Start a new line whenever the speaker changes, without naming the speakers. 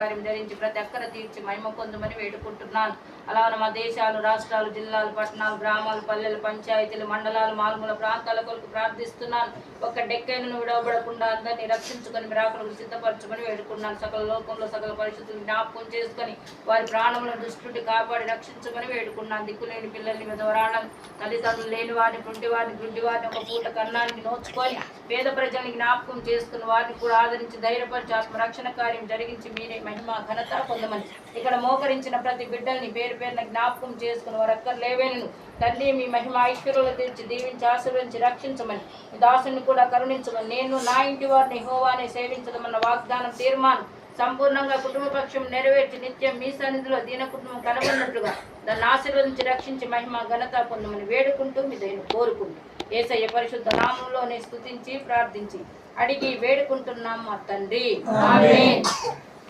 కార్యం ధరించి ప్రతి అక్కర తీర్చి మహిమ పొందమని వేడుకుంటున్నాను. అలాగే మా దేశాలు రాష్ట్రాలు జిల్లాలు పట్టణాలు గ్రామాలు పల్లెలు పంచాయతీలు మండలాలు మారుమూల ప్రాంతాల కొరకు ప్రార్థిస్తున్నాను. ఒక్క డెక్కైనను విడవబడకుండా అందరినీ రక్షించుకొని మిరాకులకు సిద్ధపరచుకొని వేడుకున్నాను సకల లోకంలో సకల పరిస్థితులు జ్ఞాపకం చేసుకొని వారి ప్రాణములను దృష్టి కాపాడి రక్షించుకొని వేడుకున్నాను దిక్కులేని పిల్లల్ని విధవరాళ్ళని తల్లిదండ్రులు లేని వారిని గుండి వారిని గుంటి వారిని ఒక పూట కన్నాన్ని నోచుకొని పేద ప్రజల్ని జ్ఞాపకం చేసుకుని వారిని కూడా ఆదరించి ధైర్యపరిచి ఆత్మరక్షణ కార్యం జరిగించి మీరే మహిమ ఘనత పొందమని. ఇక్కడ మోకరించిన ప్రతి బిడ్డల్ని పేరు పేరున జ్ఞాపకం చేసుకుని వారు లేవేను తండ్రి మీ మహిమ ఐశ్వర్యులు తెచ్చి దీవించి ఆశీర్వించి రక్షించమని. మీ దాసుని కూడా కరుణించమని. నేను నా ఇంటి వారిని హోవాని సేవించదమన్న వాగ్దానం తీర్మానం సంపూర్ణంగా కుటుంబ పక్షం నెరవేర్చి నిత్యం మీ సన్నిధిలో దీన కుటుంబం కనుగొన్నట్లుగా దాన్ని ఆశీర్వదించి రక్షించి మహిమ ఘనత పొందమని వేడుకుంటూ మీ దయను కోరుకుంటూ ఏసయ్య పరిశుద్ధ నామంలోనే స్థుతించి ప్రార్థించి అడిగి వేడుకుంటున్నాం మా తండ్రి.